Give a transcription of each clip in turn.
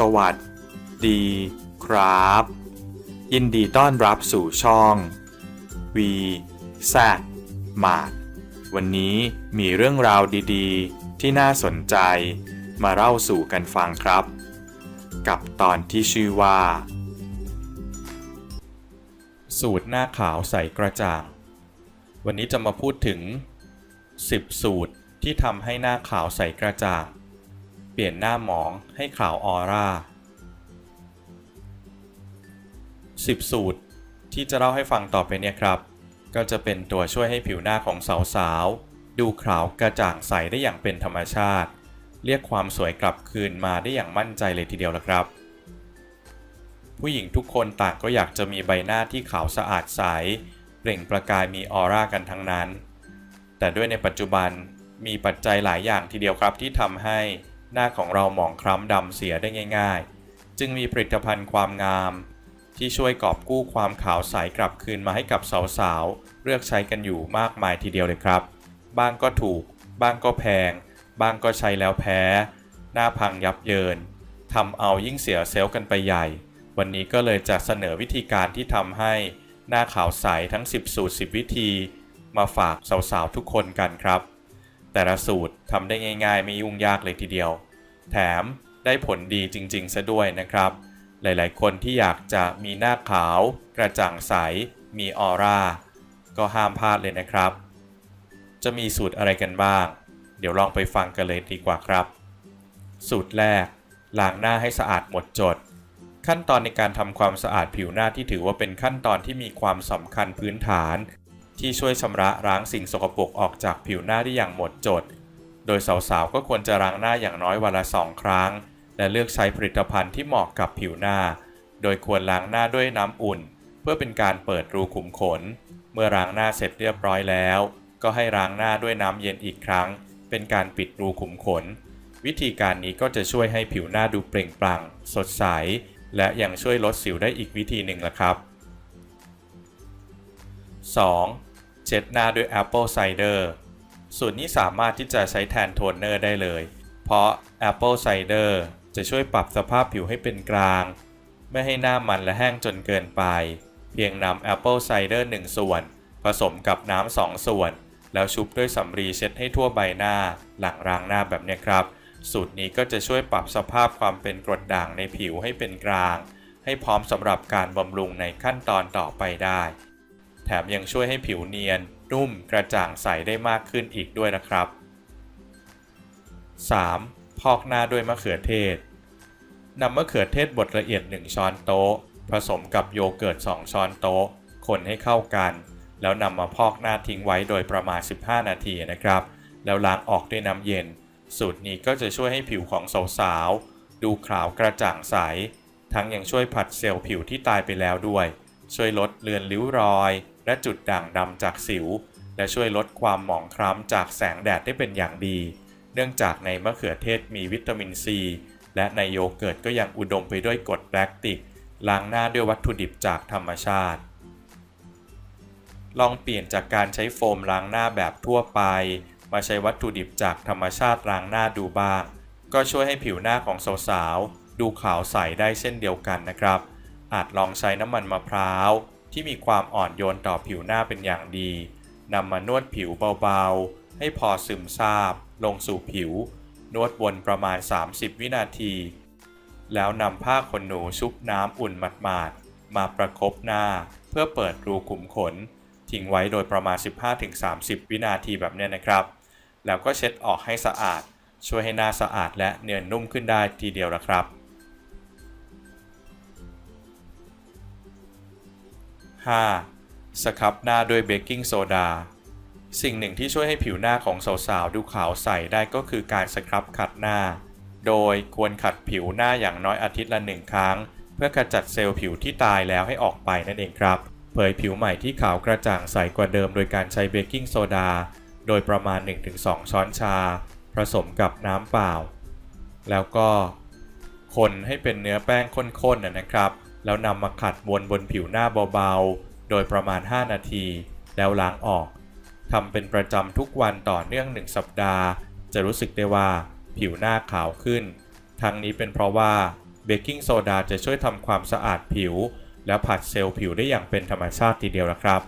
สวัสดีครับ ยินดีต้อนรับสู่ช่อง V Z มาดวันนี้มีเรื่องราวดีๆ ที่น่าสนใจมาเล่าสู่กันฟังครับ กับตอนที่ชื่อว่า สูตรหน้าขาวใสกระจ่าง วันนี้จะมาพูดถึง 10 สูตรที่ทำให้หน้าขาวใสกระจ่าง เปลี่ยนหน้าหมองให้ขาวออร่า 10 สูตรที่จะเล่าให้ฟังต่อไปเนี่ยครับ ก็จะเป็นตัวช่วยให้ผิวหน้าของสาวๆ ดูขาวกระจ่างใสได้อย่างเป็นธรรมชาติ เรียกความสวยกลับคืนมาได้อย่างมั่นใจเลยทีเดียวละครับ ผู้หญิงทุกคนต่างก็อยากจะมีใบหน้าที่ขาวสะอาดใส เปล่งประกายมีออร่ากันทั้งนั้น แต่ด้วยในปัจจุบันมีปัจจัยหลายอย่างทีเดียวครับที่ทำให้ หน้าของเราหมองคล้ำดำเสียได้ง่าย ๆ จึงมีผลิตภัณฑ์ความงาม ที่ช่วยกอบกู้ความขาวใสกลับคืนมาให้กับสาวๆ เลือกใช้กันอยู่มากมายทีเดียวเลยครับ บ้างก็ถูก บ้างก็แพง บ้างก็ใช้แล้วแพ้ หน้าพังยับเยินทำเอายิ่งเสียเซลล์กันไปใหญ่ วันนี้ก็เลยจะเสนอวิธีการที่ทำให้หน้าขาวใสทั้ง 10 สูตร 10 วิธี มาฝากสาวๆทุกคนกันครับ แต่ละสูตรทำได้ง่าย ๆ ไม่ยุ่งยากเลยทีเดียว แถมได้ผลดีจริง ๆ ซะด้วยนะครับ หลายๆ คนที่อยากจะมีหน้าขาว กระจ่างใส มีออร่า ก็ห้ามพลาดเลยนะครับ จะมีสูตรอะไรกันบ้าง เดี๋ยวลองไปฟังกันเลยดีกว่าครับ สูตรแรก ล้างหน้าให้สะอาดหมดจด ขั้นตอนในการทำความสะอาดผิวหน้าที่ถือว่าเป็นขั้นตอนที่มีความสำคัญพื้นฐาน ที่ช่วยชำระล้างสิ่งสกปรกออกจากผิวหน้าได้อย่างหมดจด โดยสาวๆ ก็ควรจะล้างหน้าอย่างน้อยวันละสองครั้ง และเลือกใช้ผลิตภัณฑ์ที่เหมาะกับผิวหน้า โดยควรล้างหน้าด้วยน้ำอุ่น เพื่อเป็นการเปิดรูขุมขน เมื่อล้างหน้าเสร็จเรียบร้อยแล้ว ก็ให้ล้างหน้าด้วยน้ำเย็นอีกครั้ง เป็นการปิดรูขุมขน วิธีการนี้ก็จะช่วยให้ผิวหน้าดูเปล่งปลั่ง สดใส และยังช่วยลดสิวได้อีกวิธีหนึ่งละครับ 2. เช็ดหน้าด้วยแอปเปิลไซเดอร์สูตรนี้สามารถที่จะใช้แทนโทนเนอร์ได้เลย เพราะแอปเปิลไซเดอร์จะช่วยปรับสภาพผิวให้เป็นกลาง ไม่ให้หน้ามันและแห้งจนเกินไป เพียงนำแอปเปิลไซเดอร์1ส่วน ผสมกับน้ำ 2 ส่วน แล้วชุบด้วยสำลีเช็ดให้ทั่วใบหน้า หลังล้างหน้าแบบนี้ครับ สูตรนี้ก็จะช่วยปรับสภาพความเป็นกรดด่างในผิวให้เป็นกลาง ให้พร้อมสำหรับการบำรุงในขั้นตอนต่อไปได้ แถมยังช่วยให้ผิวเนียน นุ่มกระจ่างใสได้มากขึ้นอีกด้วยนะครับ 3. พอกหน้าด้วยมะเขือเทศนำมะเขือเทศบดละเอียด 1 ช้อนโต๊ะ ผสมกับโยเกิร์ต 2 ช้อนโต๊ะ คนให้เข้ากัน แล้วนำมาพอกหน้าทิ้งไว้โดยประมาณ 15 นาทีนะครับ แล้วล้างออกด้วยน้ำเย็น สูตรนี้ก็จะช่วยให้ผิวของสาวๆดูขาวกระจ่างใส ทั้งยังช่วยผัดเซลล์ผิวที่ตายไปแล้วด้วย ช่วยลดเลือนริ้วรอย และจุดด่างดำจากสิว และช่วยลดความหมองคล้ำจากแสงแดดได้เป็นอย่างดี เนื่องจากในมะเขือเทศมีวิตามินซี และในโยเกิร์ตก็ยังอุดมไปด้วยกรดแลคติก ล้างหน้าด้วยวัตถุดิบจากธรรมชาติ ลองเปลี่ยนจากการใช้โฟมล้างหน้าแบบทั่วไป มาใช้วัตถุดิบจากธรรมชาติล้างหน้าดูบ้าง ก็ช่วยให้ผิวหน้าของสาวๆดูขาวใสได้เช่นเดียวกันนะครับ อาจลองใช้น้ำมันมะพร้าว ที่มีความอ่อนโยนต่อผิวหน้าเป็นอย่างดีนำมานวดผิวเบาๆ ให้พอซึมซาบ ลงสู่ผิว นวดวนประมาณ 30 วินาที แล้วนำผ้าขนหนูชุบน้ำอุ่นหมาดๆ มาประคบหน้า เพื่อเปิดรูขุมขน ทิ้งไว้โดยประมาณ 15-30 วินาทีแบบนี้นะครับ แล้วก็เช็ดออกให้สะอาด ช่วยให้หน้าสะอาดและเนียนนุ่มขึ้นได้ทีเดียวละครับ 5. สครับหน้าด้วยเบกกิ้งโซดา สิ่งหนึ่งที่ช่วยให้ผิวหน้าของสาวๆ ดูขาวใสได้ก็คือการสครับขัดหน้า โดยควรขัดผิวหน้าอย่างน้อยอาทิตย์ละหนึ่งครั้ง เพื่อขจัดเซลล์ผิวที่ตายแล้วให้ออกไปนั่นเองครับ เผยผิวใหม่ที่ขาวกระจ่างใสกว่าเดิมโดยการใช้เบกกิ้งโซดา โดยประมาณ 1-2 ช้อนชา ผสมกับน้ำเปล่า แล้วก็คนให้เป็นเนื้อแป้งข้นๆนะครับ แล้วนำมาขัดวนบนผิวหน้าเบาๆ โดยประมาณ 5 นาที แล้วล้างออกทำเป็นประจำทุกวันต่อเนื่อง1สัปดาห์ จะรู้สึกได้ว่าผิวหน้าขาวขึ้น ทั้งนี้เป็นเพราะว่าเบกกิ้งโซดาจะช่วยทำความสะอาดผิว และผัดเซลล์ผิวได้อย่างเป็นธรรมชาติทีเดียวละครับ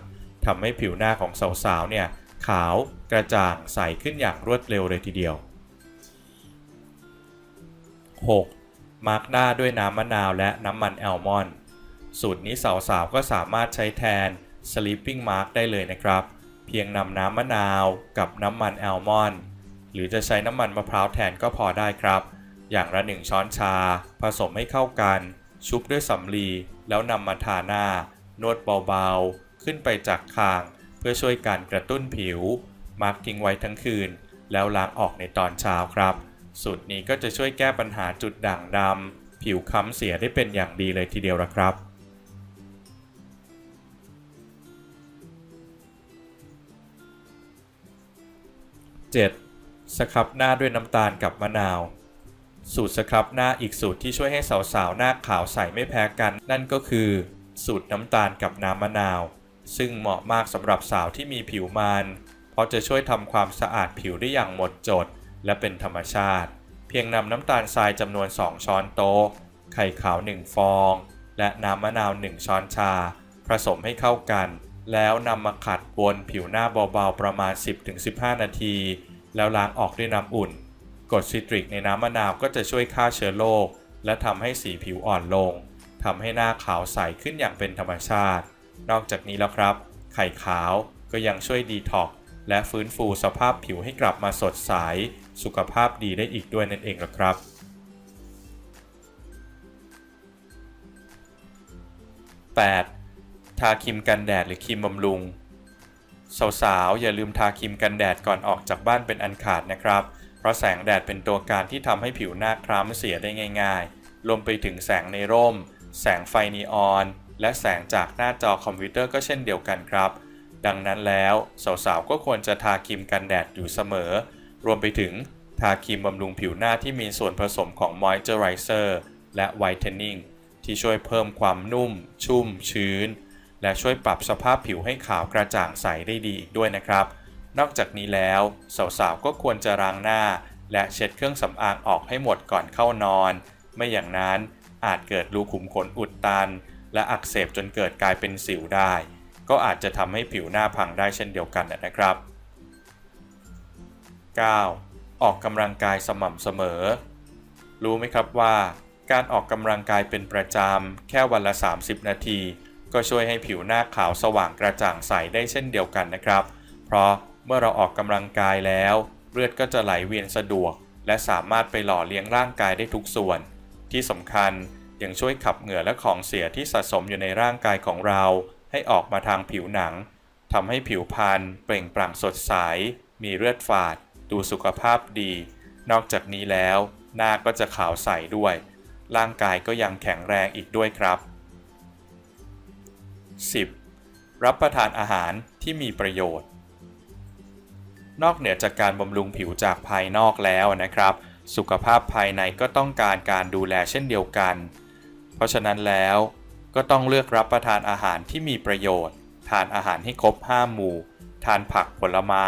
ทำให้ผิวหน้าของสาวๆเนี่ยขาวกระจ่างใสขึ้นอย่างรวดเร็วเลยทีเดียว 6. มาร์กหน้าด้วยน้ำมะนาวและน้ำมันแอลมอนด์สูตรนี้สาวๆก็สามารถใช้แทน sleeping mask ได้เลยนะครับ เพียงนำน้ำมะนาวกับน้ำมันแอลมอนด์หรือจะใช้น้ำมันมะพร้าวแทนก็พอได้ครับ อย่างละหนึ่งช้อนชา ผสมให้เข้ากัน ชุบด้วยสำลี แล้วนำมาทาหน้า นวดเบาๆ ขึ้นไปจากคาง เพื่อช่วยการกระตุ้นผิว มาร์กทิ้งไว้ทั้งคืน แล้วล้างออกในตอนเช้าครับ สูตรนี้ก็จะช่วยแก้ปัญหาจุดด่างดำผิวค้ำเสียได้เป็นอย่างดีเลยทีเดียวละครับ 7. สครับหน้าด้วยน้ำตาลกับมะนาว สูตรสครับหน้าอีกสูตรที่ช่วยให้สาวๆ หน้าขาวใสไม่แพ้กัน นั่นก็คือ สูตรน้ำตาลกับน้ำมะนาว ซึ่งเหมาะมากสำหรับสาวที่มีผิวมัน เพราะจะช่วยทำความสะอาดผิวได้อย่างหมดจด และเป็นธรรมชาติ เพียงนำน้ำตาลทรายจำนวน 2 ช้อนโต๊ะ ไข่ขาว 1 ฟอง และน้ำมะนาว 1 ช้อนชา ผสมให้เข้ากัน แล้วนำมาขัดบนผิวหน้าเบาๆประมาณ 10-15 นาที แล้วล้างออกด้วยน้ำอุ่นกรดซิตริกในน้ำมะนาวก็จะช่วยฆ่าเชื้อโรคและทำให้สีผิวอ่อนลงทำให้หน้าขาวใสขึ้นอย่างเป็นธรรมชาติ นอกจากนี้แล้วครับ ไข่ขาวก็ยังช่วยดีท็อกและฟื้นฟูสภาพผิวให้กลับมาสดใส สุขภาพดีได้อีกด้วยนั่นเองละครับ 8. ทาครีมกันแดดหรือครีมบำรุง สาวๆ อย่าลืมทาครีมกันแดดก่อนออกจากบ้านเป็นอันขาดนะครับ เพราะแสงแดดเป็นตัวการที่ทำให้ผิวหน้าคล้ำเสียได้ง่าย ๆ รวมไปถึงแสงในร่ม แสงไฟนีออน และแสงจากหน้าจอคอมพิวเตอร์ก็เช่นเดียวกันครับ ดังนั้นแล้ว สาวๆ ก็ควรจะทาครีมกันแดดอยู่เสมอ รวมไปถึงทาครีมบำรุงผิวหน้าที่มีส่วนผสมของมอยเจอไรเซอร์และไวท์เทนนิ่งที่ช่วยเพิ่มความนุ่ม ชุ่มชื้น และช่วยปรับสภาพผิวให้ขาวกระจ่างใสได้ดีอีกด้วยนะครับ นอกจากนี้แล้ว สาวๆ ก็ควรจะล้างหน้า และเช็ดเครื่องสำอางออกให้หมดก่อนเข้านอน ไม่อย่างนั้นอาจเกิดรูขุมขนอุดตัน และอักเสบจนเกิดกลายเป็นสิวได้ ก็อาจจะทำให้ผิวหน้าพังได้เช่นเดียวกันนะครับ 9. ออกกำลังกายสม่ำเสมอ รู้ไหมครับว่า การออกกำลังกายเป็นประจำแค่วันละ 30 นาที ก็ช่วยให้ผิวหน้าขาวสว่างกระจ่างใสได้เช่นเดียวกันนะครับ เพราะเมื่อเราออกกำลังกายแล้ว เลือดก็จะไหลเวียนสะดวก และสามารถไปหล่อเลี้ยงร่างกายได้ทุกส่วน ที่สำคัญยังช่วยขับเหงื่อและของเสียที่สะสมอยู่ในร่างกายของเรา ให้ออกมาทางผิวหนังทำให้ผิวพรรณเปล่งปลั่งสดใส มีเลือดฝาด ดูสุขภาพดี นอกจากนี้แล้ว หน้าก็จะขาวใสด้วย ร่างกายก็ยังแข็งแรงอีกด้วยครับ 10. รับประทานอาหารที่มีประโยชน์ นอกเหนือจากการบำรุงผิวจากภายนอกแล้วนะครับ สุขภาพภายในก็ต้องการการดูแลเช่นเดียวกัน เพราะฉะนั้นแล้วก็ต้องเลือกรับประทานอาหารที่มีประโยชน์ ทานอาหารให้ครบ 5 หมู่ ทานผักผลไม้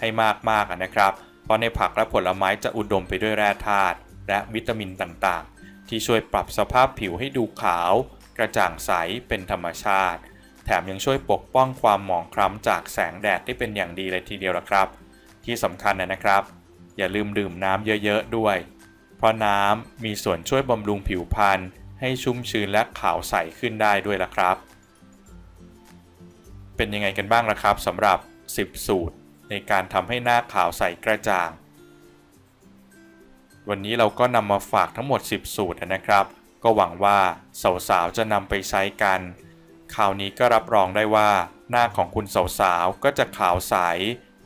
ให้มากๆนะครับ เพราะในผักและผลไม้จะอุดมไปด้วยแร่ธาตุและวิตามินต่างๆ ที่ช่วยปรับสภาพผิวให้ดูขาว กระจ่างใสเป็นธรรมชาติ แถมยังช่วยปกป้องความหมองคล้ำจากแสงแดดได้เป็นอย่างดีเลยทีเดียวละครับ ที่สำคัญนะครับ อย่าลืมดื่มน้ำเยอะๆด้วย เพราะน้ำมีส่วนช่วยบำรุงผิวพรรณให้ชุ่มชื้นและขาวใสขึ้นได้ด้วยละครับ เป็นยังไงกันบ้างล่ะครับสำหรับ 10 สูตร ในการทำให้หน้าขาวใสกระจ่าง วันนี้เราก็นำมาฝากทั้งหมด 10 สูตรนะครับ ก็หวังว่าสาวๆจะนำไปใช้กัน คราวนี้ก็รับรองได้ว่า หน้าของคุณสาวๆก็จะขาวใส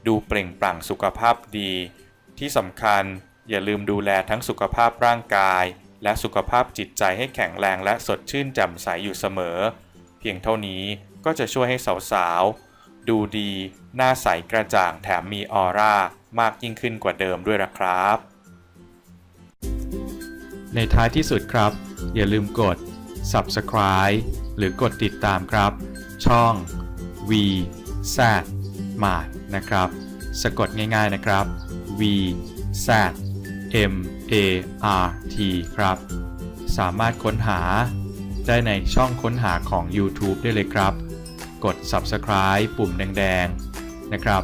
ดูเปล่งปลั่งสุขภาพดี ที่สำคัญอย่าลืมดูแลทั้งสุขภาพร่างกาย และสุขภาพจิตใจให้แข็งแรงและสดชื่นแจ่มใสอยู่เสมอ เพียงเท่านี้ก็จะช่วยให้สาวๆดูดี หน้าใสกระจ่างแถมมีออร่ามากยิ่งขึ้นกว่าเดิมด้วยละครับ ในท้ายที่สุดครับ อย่าลืมกด subscribe หรือกดติดตามครับ ช่อง V Z Mart นะครับ สะกดง่ายๆนะครับ V Z M A R T ครับ สามารถค้นหาได้ในช่องค้นหาของ YouTube ได้เลยครับ กด Subscribe ปุ่มแดงๆ นะครับ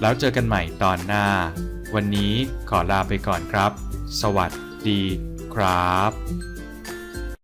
แล้วเจอกันใหม่ตอนหน้า วันนี้ขอลาไปก่อนครับ สวัสดีครับ